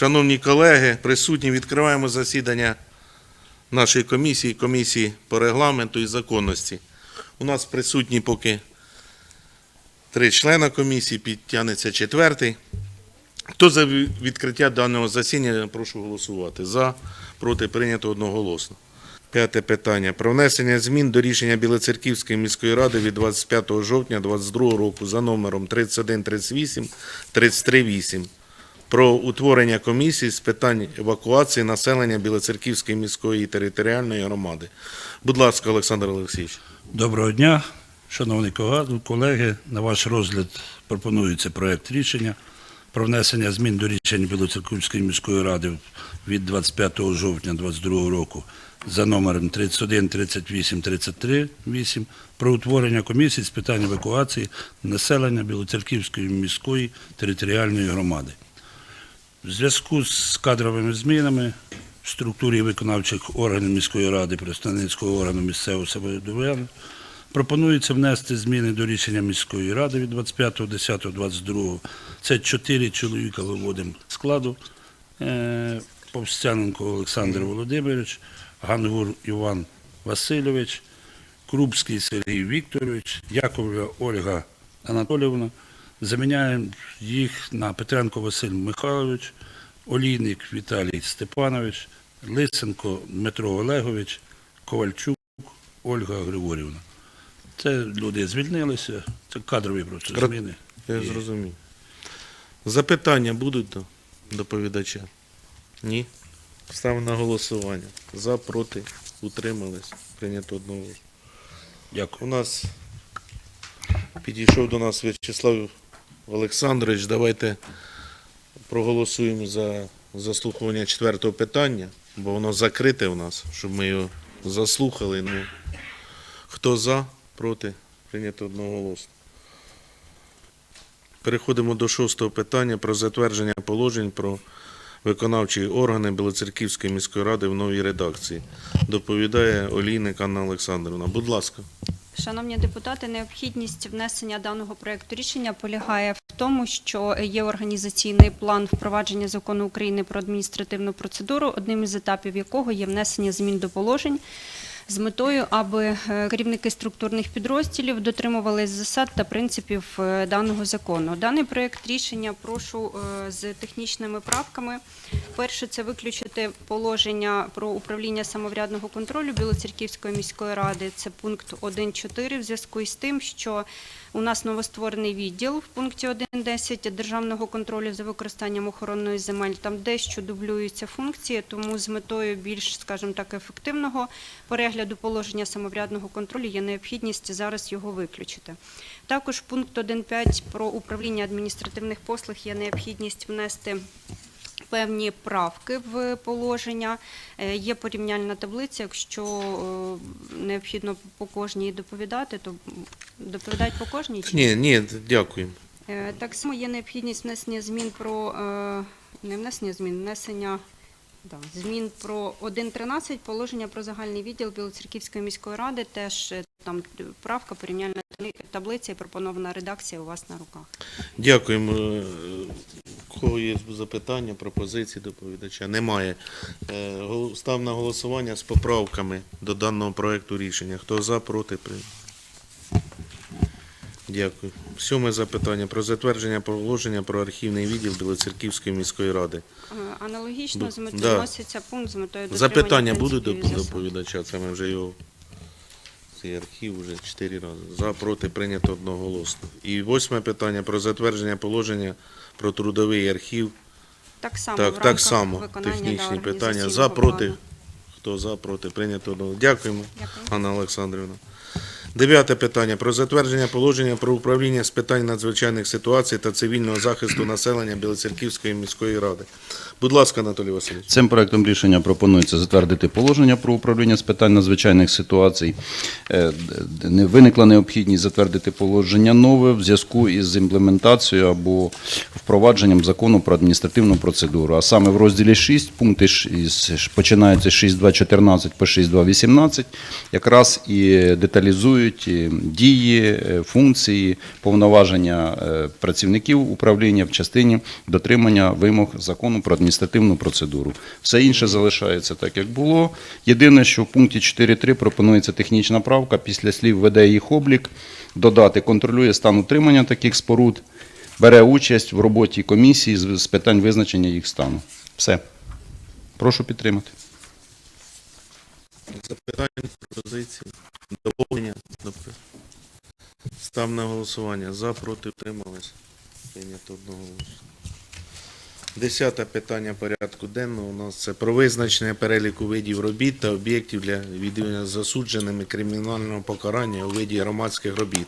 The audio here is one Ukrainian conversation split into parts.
Шановні колеги, присутні, відкриваємо засідання нашої комісії, комісії по регламенту і законності. У нас присутні поки три члена комісії, підтягнеться четвертий. Хто за відкриття даного засідання, прошу голосувати. За, проти, прийнято одноголосно. П'яте питання. Про внесення змін до рішення Білоцерківської міської ради від 25 жовтня 2022 року за номером 3138 338 про утворення комісії з питань евакуації населення Білоцерківської міської територіальної громади. Будь ласка, Олександр Олексійович. Доброго дня, шановні колеги. На ваш розгляд пропонується проект рішення про внесення змін до рішень Білоцерківської міської ради від 25 жовтня 2022 року за номером 31 38 33 8 про утворення комісії з питань евакуації населення Білоцерківської міської територіальної громади. В зв'язку з кадровими змінами в структурі виконавчих органів міської ради представницького органу місцевого самоврядування пропонується внести зміни до рішення міської ради від 25.10.22. Це чотири чоловіка виводимо складу. Е, Повстяненко Олександр Володимирович, Гангур Іван Васильович, Крупський Сергій Вікторович, Яковлева Ольга Анатолівна. Заміняємо їх на Петренко Василь Михайлович, Олійник Віталій Степанович, Лисенко Дмитро Олегович, Ковальчук Ольга Григорівна. Це люди звільнилися, це кадрові просто зміни. Я зрозумів. Запитання будуть до доповідача? Ні? Ставимо на голосування. За, проти, утримались. Прийнято одного. Дякую. У нас підійшов до нас В'ячеслав Олександрович. Давайте проголосуємо за заслухування четвертого питання, бо воно закрите у нас, щоб ми його заслухали. Ну, хто за, проти, прийнято одноголосно. Переходимо до шостого питання про затвердження положень про виконавчі органи Білоцерківської міської ради в новій редакції. Доповідає Олійник Анна Олександрівна. Будь ласка. Шановні депутати, необхідність внесення даного проекту рішення полягає в тому, що є організаційний план впровадження закону України про адміністративну процедуру, одним із етапів якого є внесення змін до положень. З метою, аби е, керівники структурних підрозділів дотримувались засад та принципів е, даного закону. Даний проект рішення прошу е, з технічними правками. Перше, це виключити положення про управління самоврядного контролю Білоцерківської міської ради. Це пункт 1.4 в зв'язку із тим, що у нас новостворений відділ в пункті 1.10 державного контролю за використанням охоронної земель. Там дещо дублюються функції, тому з метою більш, скажімо так, ефективного перегляду положення самоврядного контролю є необхідність зараз його виключити. Також пункт 1.5 про управління адміністративних послуг є необхідність внести певні правки в положення. Е, Є порівняльна таблиця. Якщо е, необхідно по кожній доповідати, то доповідають по кожній чи Ні, ні, дякуємо. Е, Так само є необхідність внесення змін про не внесення змін, внесення да, змін про 1.13 положення про загальний відділ Білоцерківської міської ради. Теж е, там правка, порівняльна таблиця і пропонована редакція у вас на руках. Дякуємо. Е, Кого є запитання, пропозиції доповідача? Немає. Е, Став на голосування з поправками до даного проекту рішення. Хто за, проти? При- Дякую. Сьоме запитання про затвердження положення про архівний відділ Білоцерківської міської ради. Е, Аналогічно з метою да. вноситься пункт з метою дотримання Запитання будуть до доповідача? Це ми вже його цей архів вже чотири рази. За, проти, прийнято одноголосно. І восьме питання про затвердження положення про трудовий архів. Так само, в Так, рамках так само. Технічні питання. За, проти. Хто за, проти, прийнято одного. Дякуємо, Дякую. Анна Олександрівна. Дев'яте питання про затвердження положення про управління з питань надзвичайних ситуацій та цивільного захисту населення Білоцерківської міської ради. Будь ласка, Анатолій Васильович. Цим проектом рішення пропонується затвердити положення про управління з питань надзвичайних ситуацій. Е, виникла необхідність затвердити положення нове в зв'язку із імплементацією або впровадженням закону про адміністративну процедуру. А саме в розділі 6, пункти починаються з 6.2.14 по 6.2.18, якраз і деталізують регулюють е, дії, е, функції, повноваження е, працівників управління в частині дотримання вимог закону про адміністративну процедуру. Все інше залишається так, як було. Єдине, що в пункті 4.3 пропонується технічна правка після слів веде їх облік, додати контролює стан утримання таких споруд, бере участь в роботі комісії з питань визначення їх стану. Все. Прошу підтримати. Запитання, пропозиції, доповнення. Став на голосування. За, проти, утримались. Прийнято одноголосно. Десяте питання порядку денного у нас це про визначення переліку видів робіт та об'єктів для відвідування засудженими кримінального покарання у виді громадських робіт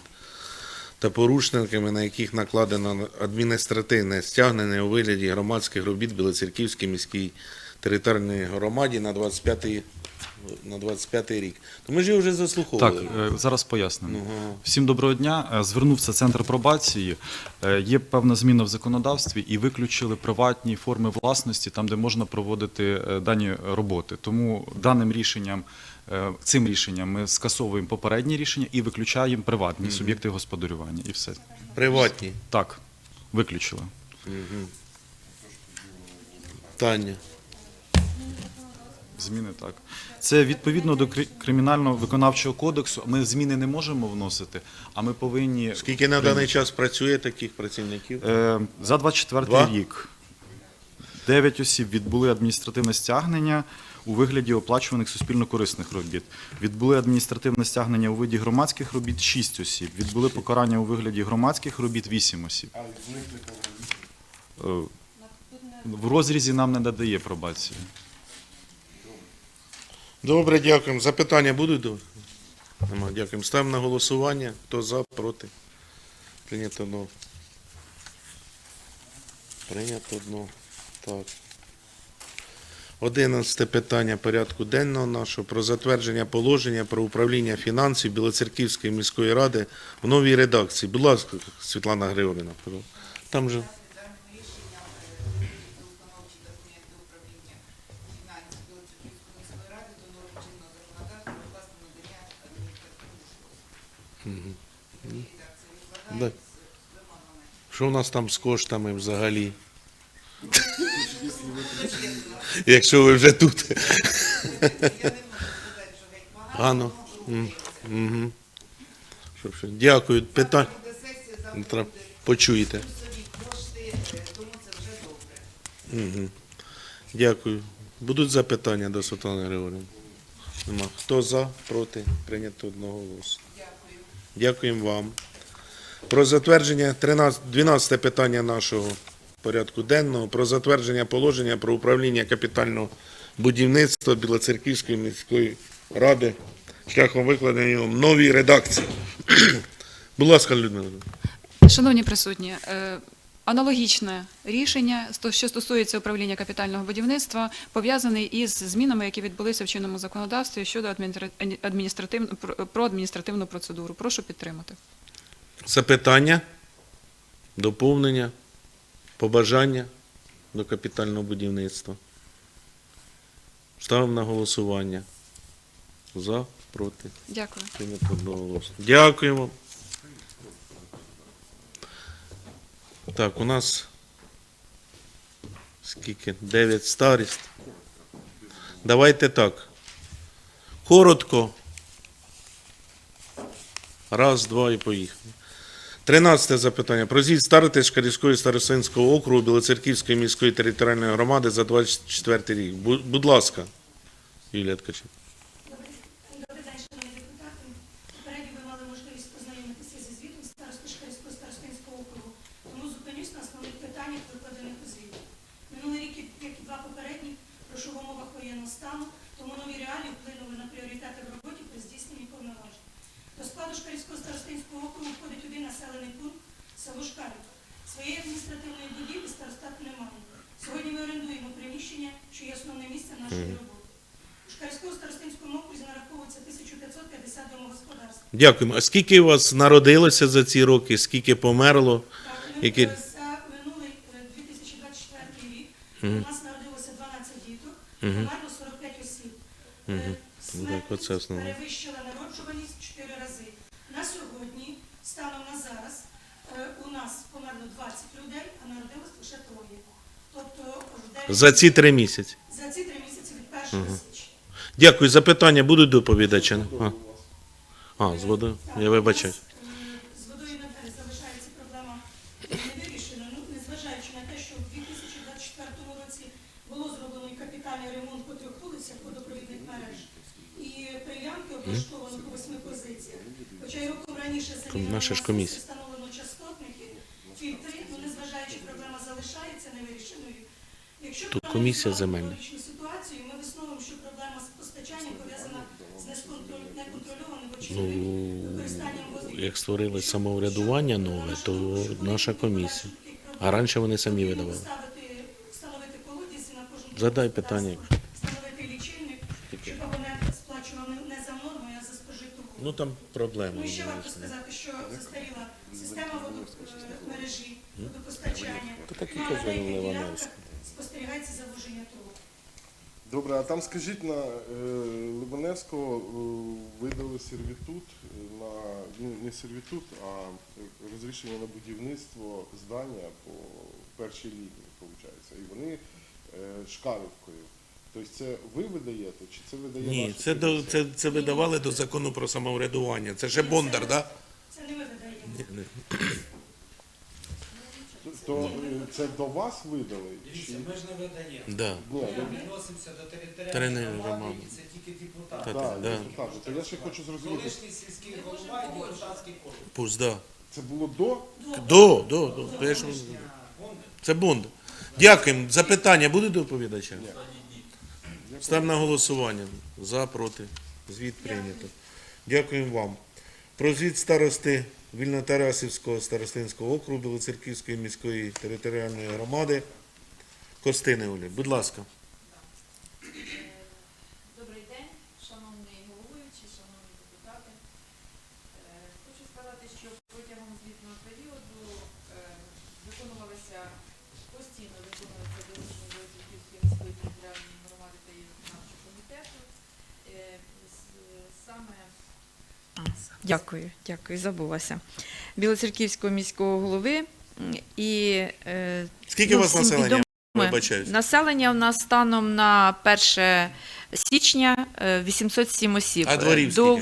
та порушниками, на яких накладено адміністративне стягнення у вигляді громадських робіт Білоцерківській міській територіальній громаді на 25 на 25 рік. То ми ж його вже заслуховували. е, зараз пояснимо. Ага. Всім доброго дня. Е, Звернувся центр пробації. Е, Є певна зміна в законодавстві і виключили приватні форми власності, там де можна проводити дані роботи. Тому даним рішенням, цим рішенням ми скасовуємо попередні рішення і виключаємо приватні суб'єкти господарювання. І все. Приватні. Так, виключили. Таня. Зміни так. Це відповідно до кри- кримінального виконавчого кодексу. Ми зміни не можемо вносити, а ми повинні Скільки на даний час працює таких працівників? Е, За 24 Два? рік 9 осіб відбули адміністративне стягнення у вигляді оплачуваних суспільно-корисних робіт. Відбули адміністративне стягнення у виді громадських робіт 6 осіб. Відбули покарання у вигляді громадських робіт 8 осіб. Е, В розрізі нам не надає пробації. Добре, дякуємо. Запитання будуть? Нема, дякуємо. Ставимо на голосування. Хто за, проти? Прийнято одно. Прийнято одно. Так. Одинадцяте питання порядку денного нашого про затвердження положення про управління фінансів Білоцерківської міської ради в новій редакції. Будь ласка, Світлана Григорівна. Там же. Вимогами. Що у нас там з коштами взагалі? Якщо ви вже тут. Я не можу сказати, що. Ано. Угу. Дякую. Буде Почуєте. Угу. Дякую. Будуть запитання до Світлани Григорівни? Нема. Хто за, проти? Прийнято одного голосу. Дякуємо вам. Про затвердження 13, 12 питання нашого порядку денного про затвердження положення про управління капітального будівництва Білоцерківської міської ради шляхом викладення його новій редакції. Будь ласка, Людмила. Шановні присутні, е, аналогічне рішення, що стосується управління капітального будівництва, пов'язаний із змінами, які відбулися в чинному законодавстві щодо адміністра- адміністративно- про- про адміністративну процедуру. Прошу підтримати. Запитання, доповнення, побажання до капітального будівництва. Ставимо на голосування. За, проти. Дякую. Дякуємо. Так, у нас скільки? Дев'ять старість. Давайте так. Коротко. Раз, два і поїхали. Тринадцяте запитання. Про звіт старости Шкарівської старостинського округу Білоцерківської міської територіальної громади за 24 рік. Будь ласка, Юлія Ткаченко. Добрий день, шановні депутати. Попередньо ви мали можливість познайомитися зі звітом старости Шкарівського старостинського округу, тому зупинюсь на основних питаннях, викладених у звіті. Минулий рік, як і два попередні, пройшов в умовах воєнного стану, тому нові реалії вплинули на пріоритети в роботі при здійсненні повноважень. До складу Шкарівського старостинського округу входить один населений пункт село Шкарів. Своєї адміністративної будівлі старостат немає. Сьогодні ми орендуємо приміщення, що є основне місце нашої роботи. У Шкарівському старостинському окрузі нараховується 1550 домогосподарств. Дякуємо. А скільки у вас народилося за ці роки? Скільки померло? Так, Які- за минулий е, 2024 рік у нас народилося 12 діток, померло 45 осіб. Е, Так, оце перевищила народжуваність 4 рази. нас померло 20 людей, а народилось лише троє. Тобто в дев'ять- За ці три місяці. за ці три місяці від 1 січня. Дякую. Запитання будуть доповідача? А, а з водою. Я вибачаю. З водою надалі залишається проблема невирішена. Ну, незважаючи на те, що в 2024 році було зроблено і капітальний ремонт по трьох вулицях водопровідних мереж, і приямки облаштовано по восьми позиціях. Хоча й роком раніше наша ж комісія. встановлено частотники, фільтри, ну незважаючи проблема залишається невирішеною. Якщо Тут комісія земельна. екологічну ситуацію, ми висновуємо, що проблема з постачанням пов'язана з неконтрольованим очевидним використанням води. Ну, Як створили самоврядування нове, то наша комісія. А раніше вони самі видавали. Встановити колодязі на кожному Задай питання. Встановити лічильник, щоб абонент сплачував не- за нормою, а за спожиту воду. Ну там проблема. Ну і ще варто сказати, що застаріла система водомережі, водопостачання. такі Ну, а на казали деяких Ливановська. ділянках спостерігається завуження труб. Добре, а там скажіть на е, Либаневського е, видали сервітут на ну не сервітут, а розрішення на будівництво здання по першій лінії, виходить. І вони е, шкарівкою. Тобто це ви видаєте, чи це видає Ні, це, до, це, це видавали до закону про самоврядування. Це ще Бондар, так? Це не ми видаємо. То е, це до вас видали? Чи... Ми ж не видаємо. Да. Ні, Ми ну, відносимося до Територіальної територіальної громади, і це тільки депутати. Так, так. То я ще хочу зрозуміти, Колишній сільський голова і депутатський корпус. Пусть, да. це було до? До, до, до. Вам- Це Бондар. Дякуємо. Запитання будуть доповідача? Ставимо на голосування. За, проти. Звіт прийнято. Дякуємо вам. Про звіт старости Вільнотарасівського старостинського округу Білоцерківської міської територіальної громади Костини Олі. Будь ласка. Добрий день, шановний головуючий, шановні депутати. Е, Хочу сказати, що протягом звітного періоду е, виконувалися постійно виконуються доручення Білоцерківської міської територіальної громади та її виконавчого комітету. Е, з- Саме Дякую, дякую, забулася. Білоцерківського міського голови і е, Скільки Ну, у вас населення? відомо. Вибачаюсь. Населення у нас станом на 1 січня е, 807 осіб. А дворів до,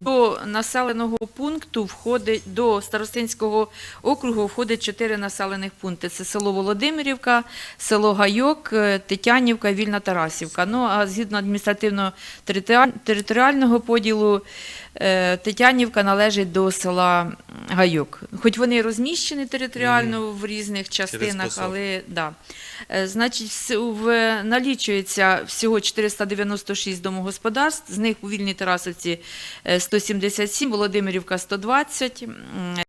до населеного пункту входить до Старостинського округу входить чотири населених пункти. Це село Володимирівка, село Гайок, е, Тетянівка, Вільна Тарасівка. Ну а згідно адміністративно-територіального поділу е, Тетянівка належить до села Гайок. Хоч вони розміщені територіально в різних частинах, але да. Е, Значить, в, налічується всього 496 домогосподарств, з них у Вільній Тарасовці е, 177, Володимирівка 120,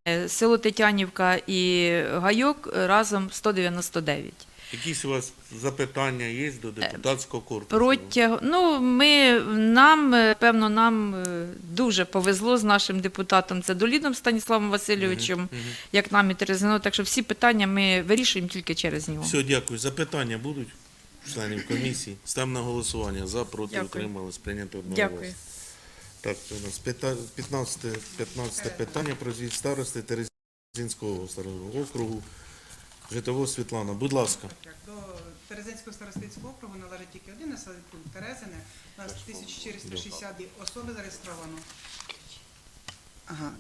е, село Тетянівка і Гайок разом 199. Якісь у вас запитання є до депутатського корпусу? Протяг... Ну, ми, нам, е, певно, нам е, дуже повезло з нашим депутатом Цедолідом Станіславом Васильовичем, як нам і Терезино, так що всі питання ми вирішуємо тільки через нього. Все, дякую. Запитання будуть членів комісії? Ставимо на голосування. За, проти, Дякую. утримались. Прийнято одного Дякую. Так, у нас 15, 15 питання про звіт старости Терезинського старого округу. Житово Світлана, будь ласка. Так, до Терезинського старостинського округу належить тільки один населений пункт Терезине. У нас 1462 особи зареєстровано. Ага.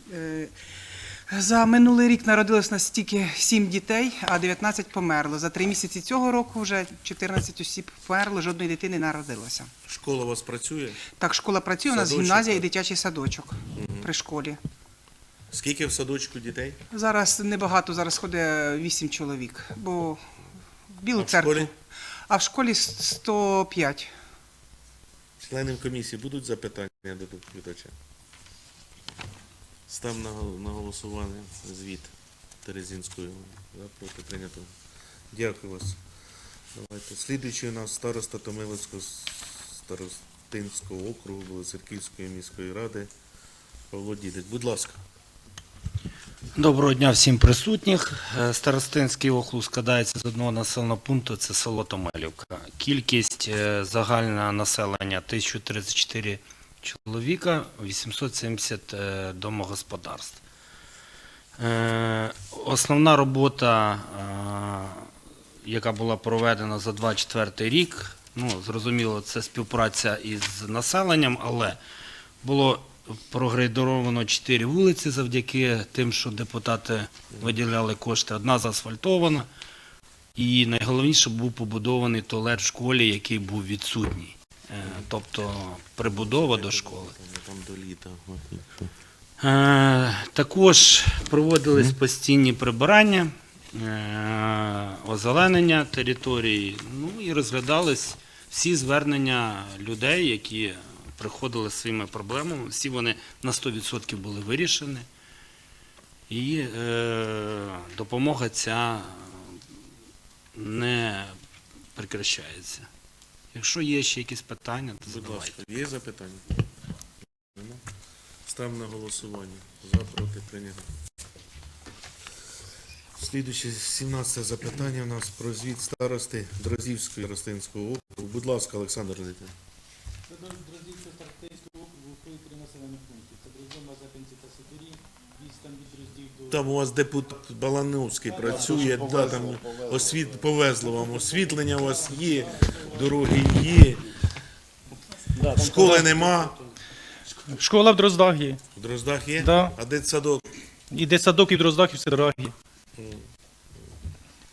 За минулий рік народилось нас тільки 7 дітей, а 19 померло. За три місяці цього року вже 14 осіб померло, жодної дитини не народилося. Школа у вас працює? Так, школа працює, у нас гімназія і дитячий садочок при школі. Скільки в садочку дітей? Зараз небагато, зараз ходить 8 чоловік, бо в Білу А в церкву. школі? А в школі 105. Членів комісії будуть запитання до доповідача? Став на, голосування звіт Терезинської. За, проти, прийнято. Дякую вас. Давайте. Слідуючий у нас староста Томилицького старостинського округу Білоцерківської міської ради Павло Дідик. Будь ласка. Доброго дня всім присутніх. Е, Старостинський округ складається з одного населеного пункту, це село Томелівка. Кількість е, загального населення 1034 чоловіка, 870 е, домогосподарств. Е, Основна робота, е, яка була проведена за 24 рік, ну, зрозуміло, це співпраця із населенням, але було прогрейдеровано 4 вулиці завдяки тим, що депутати виділяли кошти. Одна заасфальтована, і найголовніше був побудований туалет в школі, який був відсутній. Е, Тобто прибудова до школи. Е, Також проводились постійні прибирання, е, озеленення території, ну і розглядались всі звернення людей, які приходили з своїми проблемами. Всі вони на 100% були вирішені. І е, допомога ця не прекращається. Якщо є ще якісь питання, то Будь задавайте. ласка, є запитання? Нема? Став на голосування. За, проти, прийнято. Слідуюче 17 запитання у нас про звіт старости Дрозівської Ростинського округу. Будь ласка, Олександр Литвин. Дроздівського старостинського округу входить три населені пункти. Це Дроздом, Мазепинці та Сидорі. Відстань від Дроздів до... Там у вас депутат Балановський працює, да, там освіт, повезло вам, освітлення у вас є, дороги є, школи нема. Школа в Дроздах є. В Дроздах є? Да. А дитсадок? І дитсадок і в Дроздах, і в Сидорах є.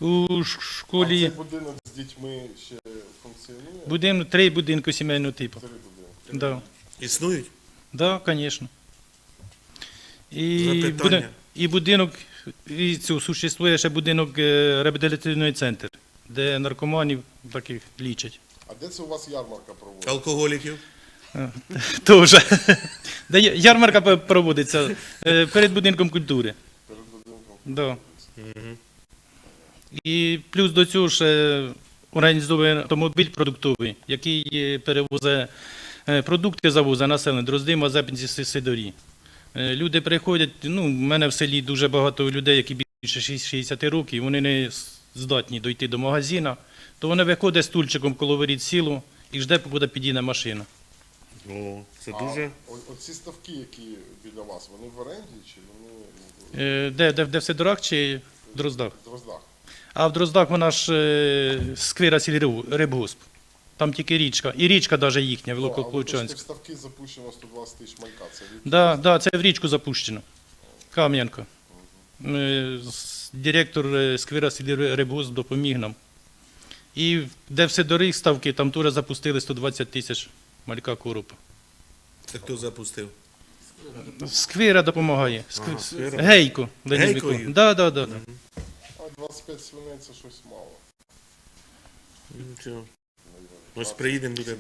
У ш- А цей будинок з дітьми ще функціонує? будинок, три будинки сімейного типу. Три будинки. Да. Існують? Да, звісно. І, Запитання? буде- і будинок, і цю, существує ще будинок е, реабілітаційний центр, де наркоманів таких лічать. А де це у вас ярмарка проводиться? Алкоголіків? Тоже. Де ярмарка проводиться е, перед будинком культури. Перед будинком. Да. І плюс до цього ще організовує автомобіль продуктовий, який е, перевозить е, продукти, завозить населення, дрозди, мазепинці, Си- сидорі. Е, Люди приходять, ну, в мене в селі дуже багато людей, які більше 60 років, вони не здатні дойти до магазина, то вони виходять стульчиком коло воріт сілу і жде, поки підійде машина. О, це А дуже. о- оці ставки, які біля вас, вони в оренді чи вони Е, Де, де, де в Сидорах чи в Дроздах? в Дроздах? А в Дроздах вона ж е, сквира сільрибгосп. Там тільки річка. І річка навіть їхня, Ну, а ви пишете, Великополучанська. в ставки запущено 120 тисяч малька. Це від... Да, да, це в річку запущено. Кам'янка. Е, з- Директор е, сквира сільрибгосп допоміг нам. І де все доріг ставки, там теж запустили 120 тисяч малька коропа. Це хто запустив? Сквира допомагає. Скв- Ага. Гейко. Леонід? Миколаївич. Да, да, да. А 25 свиней це щось мало. Нічого. Ось приїдемо, буде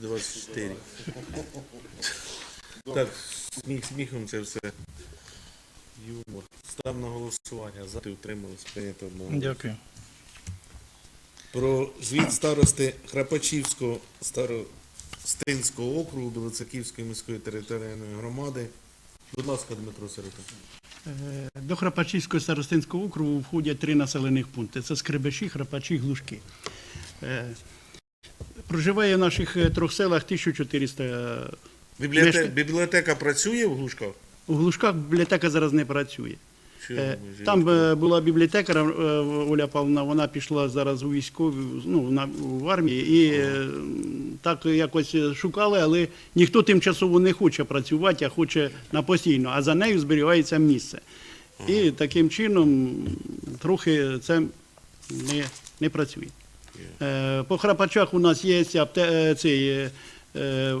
24. Так, сміх сміхом це все. Юмор. Став на голосування. За ти утримались, прийнято одного. Дякую. Про звіт старости Храпачівського старостинського округу Білоцерківської міської територіальної громади. Будь ласка, Дмитро Сирота. Е, До Храпачівського старостинського округу входять три населених пункти. Це Скребеші, Храпачі, Глушки. Е, Проживає в наших е, трьох селах 1400. Бібліотека, Мешка- бібліотека працює в Глушках? У Глушках бібліотека зараз не працює. Е, Там е, була бібліотекар е, Оля Павловна, вона пішла зараз у військові, ну, в армії, і е, так якось шукали, але ніхто тимчасово не хоче працювати, а хоче на постійно, а за нею зберігається місце. І таким чином трохи це не, не працює. Е, По Храпачах у нас є е, цей е,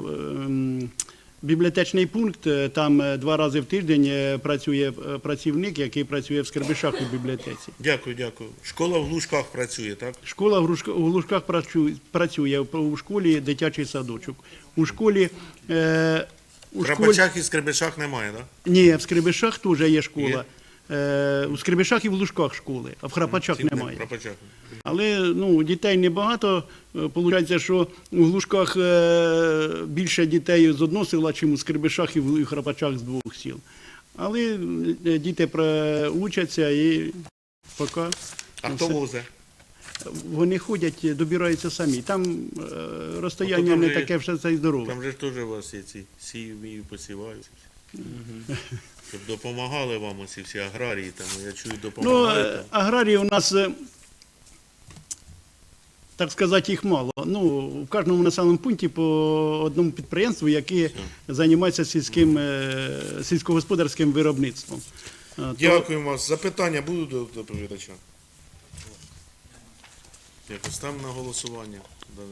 бібліотечний пункт. Там два рази в тиждень працює працівник, який працює в Скарбишах у бібліотеці. Дякую, дякую. Школа в Глушках працює, так? Школа в Глушках працює, у школі дитячий садочок. У школі В у школі Храпачах і Скребешах немає, так? ні, в Скрибишах теж є школа. Е, у Скрибишах і в Лужках школи, а в Храпачах Тільки немає. В Храпачах. Але ну, дітей небагато. Получається, що у Глушках е, більше дітей з одного села, чим у Скрибишах і в Храпачах з двох сіл. Але е, діти учаться і поки А хто возе? вони ходять, добираються самі. Там е, розстояння там не же- таке вже це й здорове. Там же ж теж у вас є ці сію, вмію, посіваю. Щоб допомагали вам усі всі аграрії, там, я чую, Ну, е, аграрії у нас, е, так сказати, їх мало. Ну, в кожному населеному пункті по одному підприємству, яке займається сільським, е, сільськогосподарським виробництвом. Дякуємо вас. Запитання будуть до доповідача? Дякую. Ставимо на голосування. Дане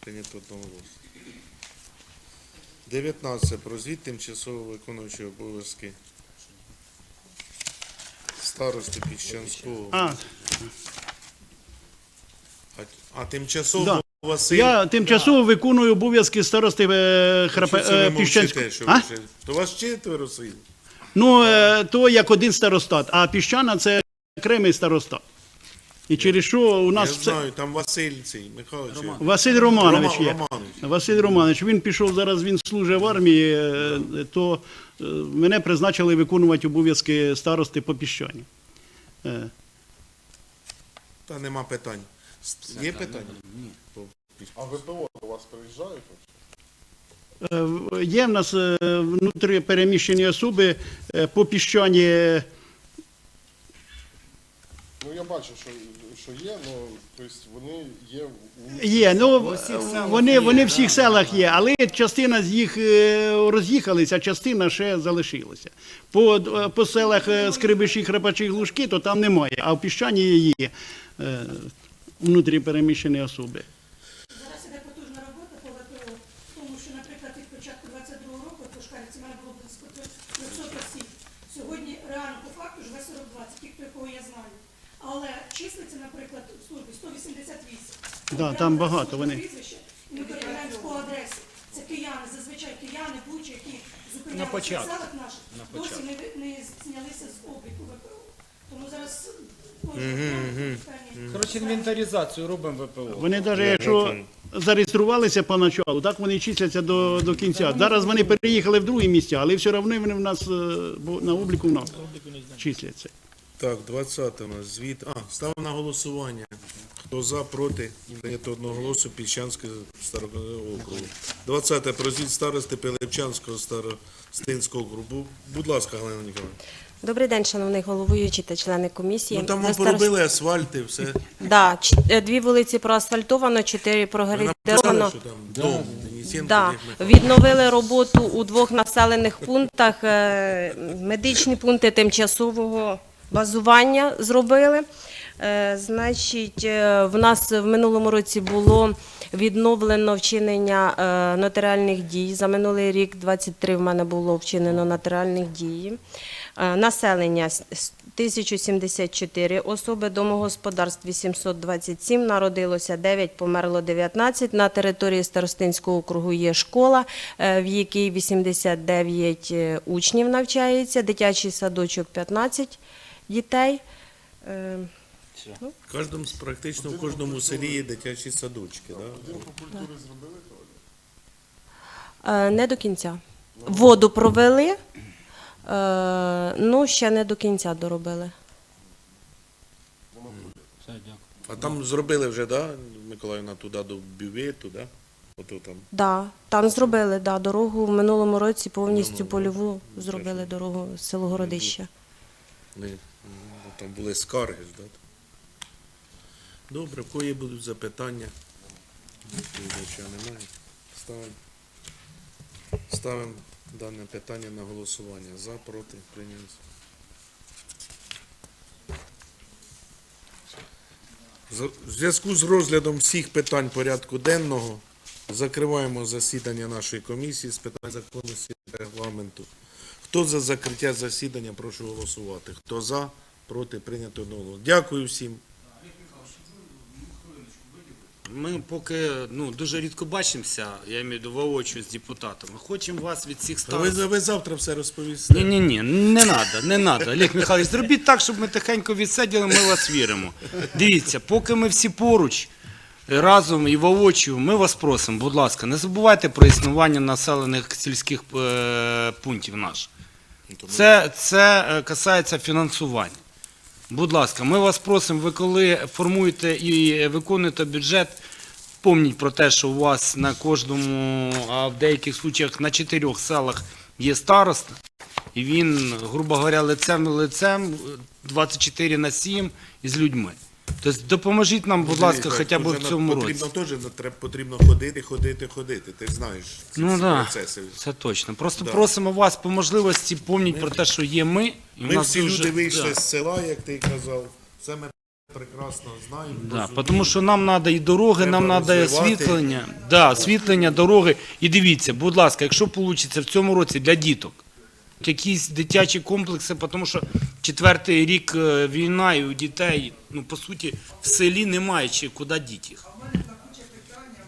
Прийнято одноголосно. 19. Про звіт тимчасово виконуючого обов'язки старости Піщанського. А, А, а тимчасово Да. Василь. я тимчасово виконую обов'язки старости е, Храпе, Що це ви е, мовчите, Піщанського. що А? ви ще- То вас четверо сил. Ну, е, то як один старостат, а піщана це окремий старостат. І через що у нас Я знаю, там Василь цей, Михайлович. Василь Романович Рома- є. Романович. Василь Романович, він пішов зараз, він служить в армії, е, то е, мене призначили виконувати обов'язки старости по піщані. Е, Та нема питань. Є питання? По- А ВПО до вас приїжджають? е, в- Є в нас е, внутрі переміщені особи е, по піщані. е, Ну я бачу, що, що є, ну тобто вони є у Є, ну вони, вони в всіх селах є, але частина з їх е, роз'їхалися, частина ще залишилася. По, е, по селах е, Скрибиші, Храпачі, Глушки, то там немає, а в піщані є е, внутрі переміщені особи. Зараз іде потужна робота по тому що, наприклад, від початку 22-го року по Шкарівці в було близько 300 осіб. Сьогодні реально по факту живе 42, це ті, хто якого я знаю. Але числиться, наприклад, в службі 188. Да, там багато вони. прізвище, І ми перевіряємо по адресі. Це кияни, зазвичай кияни, бучі, які На зупинялися в початку. селах наших, На досі не, ви- не знялися з обліку ВПО. Тому зараз кожен Коротше, інвентаризацію робимо ВПО. Вони навіть якщо зареєструвалися поначалу, так вони числяться до, до кінця. Зараз вони переїхали в другі місця, але все одно вони в нас е, бо на обліку в нас числяться. Так, 20 у нас звіт. А, ставимо на голосування. Хто за, проти, прийнято одного голосу Піщанського старого округу. 20 про звіт старости Пилипчанського старостинського округу. Будь ласка, Галина Ніколаївна. Добрий день, шановний головуючий та члени комісії. Ну там За вам старост- поробили асфальти, все. Да, ч- е, дві вулиці проасфальтовано, чотири Ви що там дом, Денисенко, Да. Олег Михайлович. Відновили роботу у двох населених пунктах. е, Медичні пункти тимчасового базування зробили. Е, Значить, е, в нас в минулому році було відновлено вчинення е, нотаріальних дій. За минулий рік 23 в мене було вчинено нотаріальних дій. Населення с- с- 1074 особи, домогосподарств 827, народилося 9, померло 19. На території Старостинського округу є школа, в якій 89 е, учнів навчається, дитячий садочок 15 дітей. Е, В кожному, практично в кожному селі є дитячі садочки. Да? культури зробили туалет? е, Не до кінця. Воду провели, е, ну ще не до кінця доробили. А там зробили вже, да, Миколаївна, туди до бювету, да? Ото там. Да, там зробили да, дорогу в минулому році повністю польову зробили дорогу з село Городище. Не, ну, там були скарги ж, да? Добре, в кої будуть запитання? Нічого немає. Ставимо. Ставимо дане питання на голосування. За, проти, прийняти. В зв'язку з розглядом всіх питань порядку денного закриваємо засідання нашої комісії з питань законності та регламенту. Хто за закриття засідання, прошу голосувати. Хто за, проти, прийнято одного. Дякую всім. Ми поки ну, дуже рідко бачимося, я маю до воочию з депутатами. Хочемо вас від всіх Та ви, ви завтра все розповісте. Ні, ні, ні, не треба, не треба. Олег Михайлович, зробіть так, щоб ми тихенько відсиділи, ми вас віримо. Дивіться, поки ми всі поруч, разом і воочию, ми вас просимо, будь ласка, не забувайте про існування населених сільських е, пунктів наших. Це, це е, касається фінансування. Будь ласка, ми вас просимо, ви коли формуєте і виконуєте бюджет, помніть про те, що у вас на кожному, а в деяких случаях на чотирьох селах є староста, і він, грубо говоря, лицем лицем 24 на 7 із людьми. Тобто допоможіть нам, будь ласка, Дивіться, хоча б вже в на- цьому році. Теж на- потрібно ходити, ходити, ходити. Ти ж знаєш ці Ну всі так, процеси. це точно. Просто Да. просимо вас по можливості помніть про те, що є ми. І в Ми нас всі дуже- люди вийшли да. з села, як ти казав. Це ми прекрасно знаємо. Да, розуміємо. тому що нам треба і дороги, Треба нам треба розвивати. освітлення. Да, освітлення, дороги. І дивіться, будь ласка, якщо вийде в цьому році для діток, якісь дитячі комплекси, тому що четвертий рік е, війна і у дітей, ну по суті, в селі немає чи куди діти.